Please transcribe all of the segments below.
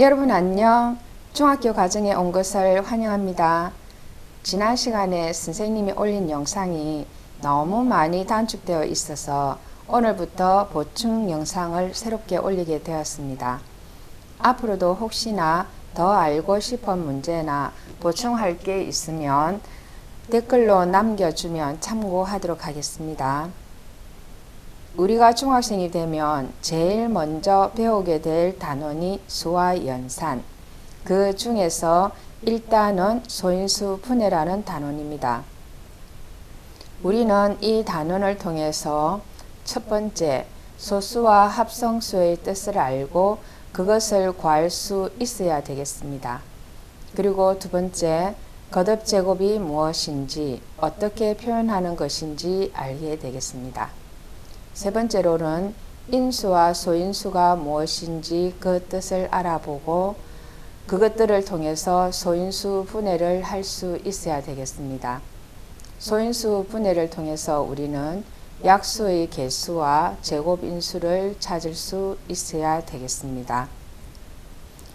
여러분 안녕. 중학교 과정에 온 것을 환영합니다. 지난 시간에 선생님이 올린 영상이 너무 많이 단축되어 있어서 오늘부터 보충 영상을 새롭게 올리게 되었습니다. 앞으로도 혹시나 더 알고 싶은 문제나 보충할 게 있으면 댓글로 남겨주면 참고하도록 하겠습니다. 우리가 중학생이 되면 제일 먼저 배우게 될 단원이 수와 연산. 그 중에서 1단은 소인수 분해라는 단원입니다. 우리는 이 단원을 통해서 첫 번째, 소수와 합성수의 뜻을 알고 그것을 구할 수 있어야 되겠습니다. 그리고 두 번째, 거듭 제곱이 무엇인지, 어떻게 표현하는 것인지 알게 되겠습니다. 세 번째로는 인수와 소인수가 무엇인지 그 뜻을 알아보고 그것들을 통해서 소인수 분해를 할 수 있어야 되겠습니다. 소인수 분해를 통해서 우리는 약수의 개수와 제곱인수를 찾을 수 있어야 되겠습니다.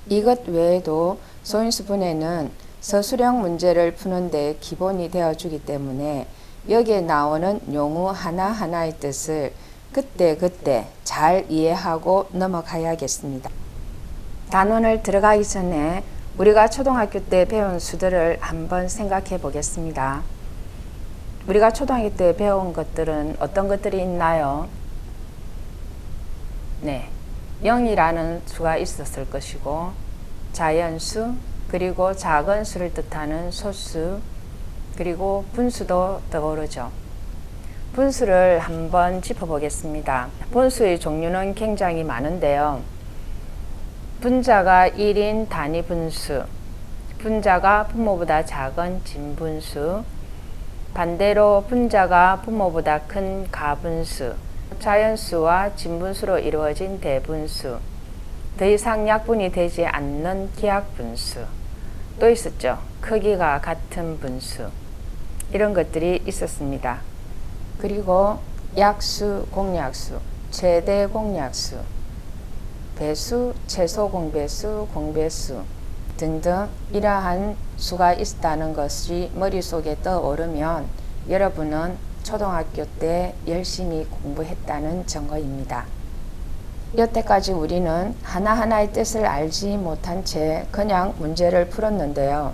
이것 외에도 소인수 분해는 서술형 문제를 푸는 데 기본이 되어주기 때문에 여기에 나오는 용어 하나하나의 뜻을 그때 그때 잘 이해하고 넘어가야겠습니다. 단원을 들어가기 전에 우리가 초등학교 때 배운 수들을 한번 생각해 보겠습니다. 우리가 초등학교 때 배운 것들은 어떤 것들이 있나요? 네. 0이라는 수가 있었을 것이고, 자연수, 그리고 작은 수를 뜻하는 소수, 그리고 분수도 떠오르죠. 분수를 한번 짚어보겠습니다. 분수의 종류는 굉장히 많은데요. 분자가 1인 단위 분수, 분자가 분모보다 작은 진분수, 반대로 분자가 분모보다 큰 가분수, 자연수와 진분수로 이루어진 대분수, 더 이상 약분이 되지 않는 기약분수, 또 있었죠. 크기가 같은 분수. 이런 것들이 있었습니다. 그리고 약수, 공약수, 최대 공약수, 배수, 최소 공배수, 공배수 등등 이러한 수가 있다는 것이 머릿속에 떠오르면 여러분은 초등학교 때 열심히 공부했다는 증거입니다. 여태까지 우리는 하나하나의 뜻을 알지 못한 채 그냥 문제를 풀었는데요.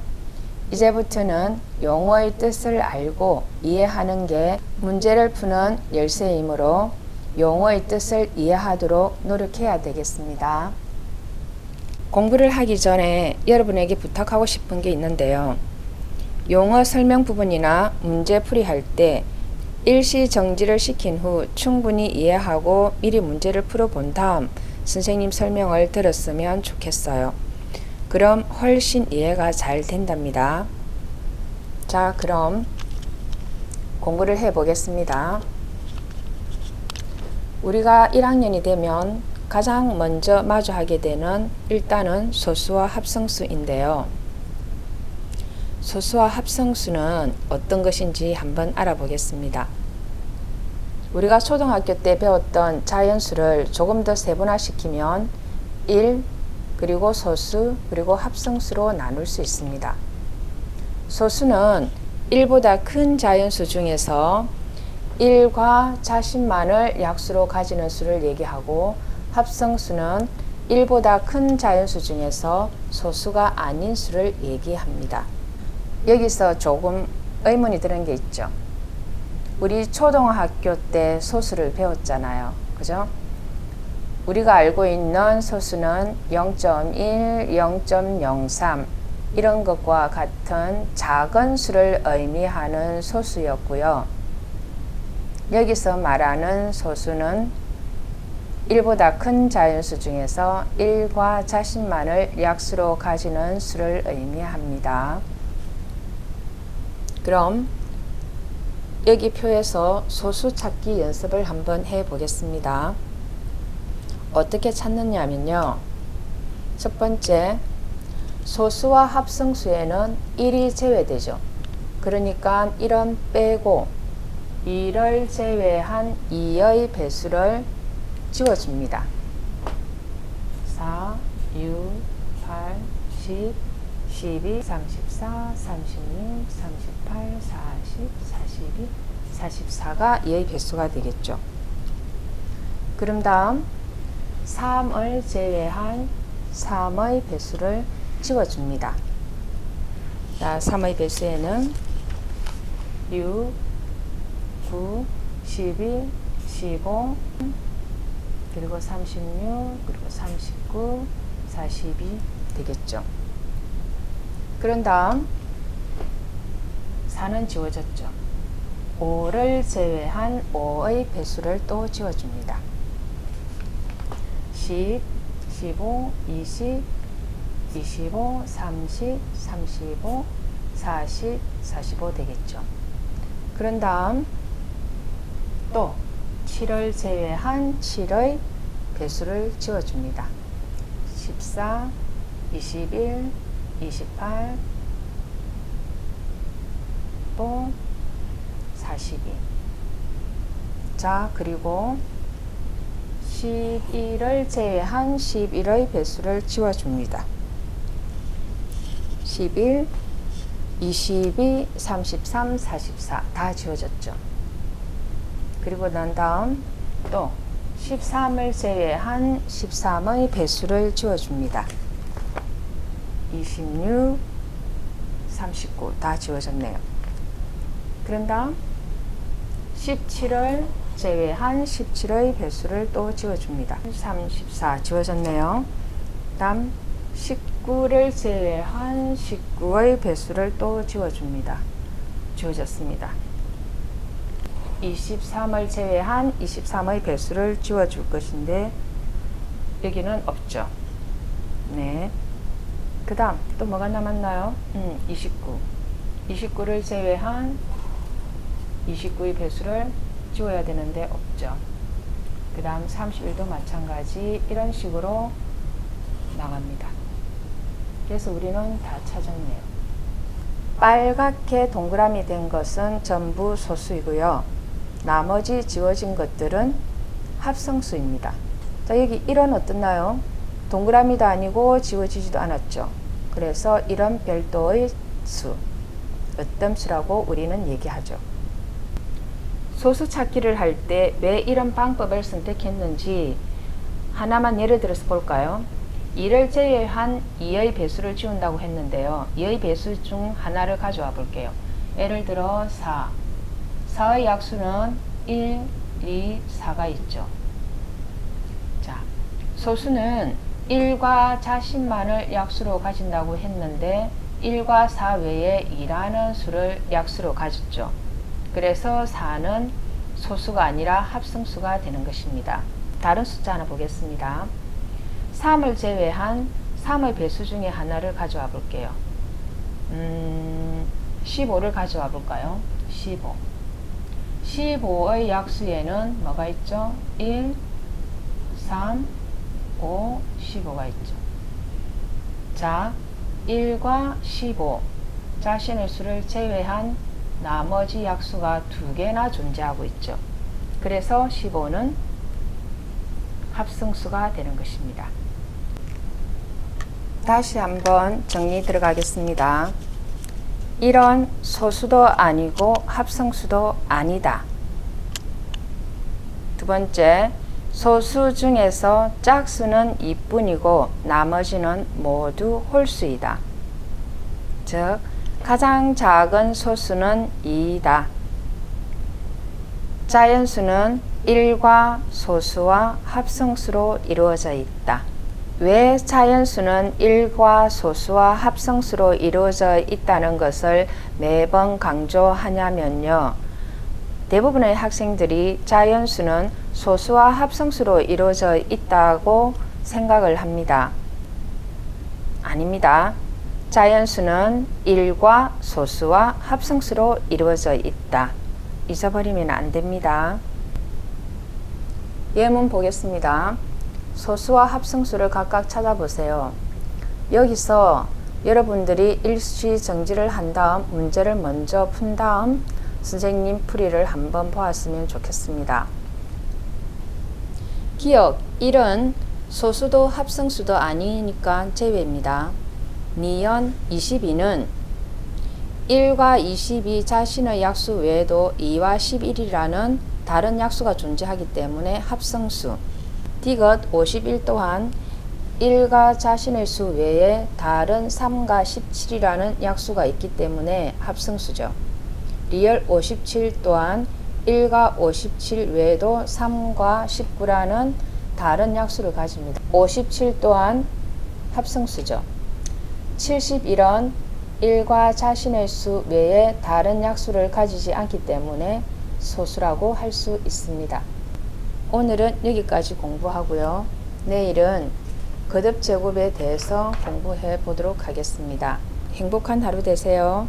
이제부터는 용어의 뜻을 알고 이해하는 게 문제를 푸는 열쇠이므로 용어의 뜻을 이해하도록 노력해야 되겠습니다. 공부를 하기 전에 여러분에게 부탁하고 싶은 게 있는데요. 용어 설명 부분이나 문제 풀이할 때 일시 정지를 시킨 후 충분히 이해하고 미리 문제를 풀어본 다음 선생님 설명을 들었으면 좋겠어요. 그럼 훨씬 이해가 잘 된답니다. 자, 그럼 공부를 해 보겠습니다. 우리가 1학년이 되면 가장 먼저 마주하게 되는 일단은 소수와 합성수인데요. 소수와 합성수는 어떤 것인지 한번 알아보겠습니다. 우리가 초등학교 때 배웠던 자연수를 조금 더 세분화시키면 1, 그리고 소수, 그리고 합성수로 나눌 수 있습니다. 소수는 1보다 큰 자연수 중에서 1과 자신만을 약수로 가지는 수를 얘기하고 합성수는 1보다 큰 자연수 중에서 소수가 아닌 수를 얘기합니다. 여기서 조금 의문이 드는 게 있죠. 우리 초등학교 때 소수를 배웠잖아요. 그죠? 우리가 알고 있는 소수는 0.1, 0.03 이런 것과 같은 작은 수를 의미하는 소수였고요. 여기서 말하는 소수는 1보다 큰 자연수 중에서 1과 자신만을 약수로 가지는 수를 의미합니다. 그럼 여기 표에서 소수 찾기 연습을 한번 해 보겠습니다. 어떻게 찾느냐면요. 첫 번째, 소수와 합성수에는 1이 제외되죠. 그러니까 1은 빼고 2를 제외한 2의 배수를 지워줍니다. 4, 6, 8, 10, 12, 34, 36, 38, 40, 42, 44가 2의 배수가 되겠죠. 그럼 다음 3을 제외한 3의 배수를 지워줍니다. 자, 3의 배수에는 6, 9, 12, 15, 그리고 36, 그리고 39, 42 되겠죠. 그런 다음 4는 지워졌죠. 5를 제외한 5의 배수를 또 지워줍니다. 10, 15, 20, 25, 30, 35, 40, 45 되겠죠. 그런 다음 또 7을 제외한 7의 배수를 지워줍니다. 14, 21, 28, 또 42. 자, 그리고 11을 제외한 11의 배수를 지워줍니다. 11, 22, 33, 44 다 지워졌죠. 그리고 난 다음 또 13을 제외한 13의 배수를 지워줍니다. 26, 39 다 지워졌네요. 그런 다음 17을 제외한 17의 배수를 또 지워줍니다. 34 지워졌네요. 다음 19를 제외한 19의 배수를 또 지워줍니다. 지워졌습니다. 23을 제외한 23의 배수를 지워줄 것인데 여기는 없죠. 네. 그 다음 또 뭐가 남았나요? 음, 29. 29를 제외한 29의 배수를 지워야 되는데 없죠. 그 다음 31도 마찬가지 이런 식으로 나갑니다. 그래서 우리는 다 찾았네요. 빨갛게 동그라미 된 것은 전부 소수이고요. 나머지 지워진 것들은 합성수입니다. 자, 여기 1은 어떻나요? 동그라미도 아니고 지워지지도 않았죠. 그래서 이런 별도의 수, 어떤 수라고 우리는 얘기하죠. 소수 찾기를 할 때 왜 이런 방법을 선택했는지 하나만 예를 들어서 볼까요? 2를 제외한 2의 배수를 지운다고 했는데요. 2의 배수 중 하나를 가져와 볼게요. 예를 들어 4. 4의 약수는 1, 2, 4가 있죠. 자, 소수는 1과 자신만을 약수로 가진다고 했는데 1과 4 외에 2라는 수를 약수로 가졌죠. 그래서 4는 소수가 아니라 합성수가 되는 것입니다. 다른 숫자 하나 보겠습니다. 3을 제외한 3의 배수 중에 하나를 가져와 볼게요. 음, 15를 가져와 볼까요? 15. 15의 약수에는 뭐가 있죠? 1, 3, 5, 15가 있죠. 자, 1과 15 자신의 수를 제외한 나머지 약수가 두 개나 존재하고 있죠. 그래서 15는 합성수가 되는 것입니다. 다시 한번 정리 들어가겠습니다. 이런 소수도 아니고 합성수도 아니다. 두 번째, 소수 중에서 짝수는 2뿐이고 나머지는 모두 홀수이다. 즉, 가장 작은 소수는 2이다. 자연수는 1과 소수와 합성수로 이루어져 있다. 왜 자연수는 1과 소수와 합성수로 이루어져 있다는 것을 매번 강조하냐면요. 대부분의 학생들이 자연수는 소수와 합성수로 이루어져 있다고 생각을 합니다. 아닙니다. 자연수는 1과 소수와 합성수로 이루어져 있다. 잊어버리면 안 됩니다. 예문 보겠습니다. 소수와 합성수를 각각 찾아보세요. 여기서 여러분들이 일시 정지를 한 다음 문제를 먼저 푼 다음 선생님 풀이를 한번 보았으면 좋겠습니다. 기억 1은 소수도 합성수도 아니니까 제외입니다. 니은 22는 1과 22 자신의 약수 외에도 2와 11이라는 다른 약수가 존재하기 때문에 합성수. 디귿 51 또한 1과 자신의 수 외에 다른 3과 17이라는 약수가 있기 때문에 합성수죠. 리얼 57 또한 1과 57 외에도 3과 19라는 다른 약수를 가집니다. 57 또한 합성수죠. 71은 1과 자신의 수 외에 다른 약수를 가지지 않기 때문에 소수라고 할 수 있습니다. 오늘은 여기까지 공부하고요. 내일은 거듭 제곱에 대해서 공부해 보도록 하겠습니다. 행복한 하루 되세요.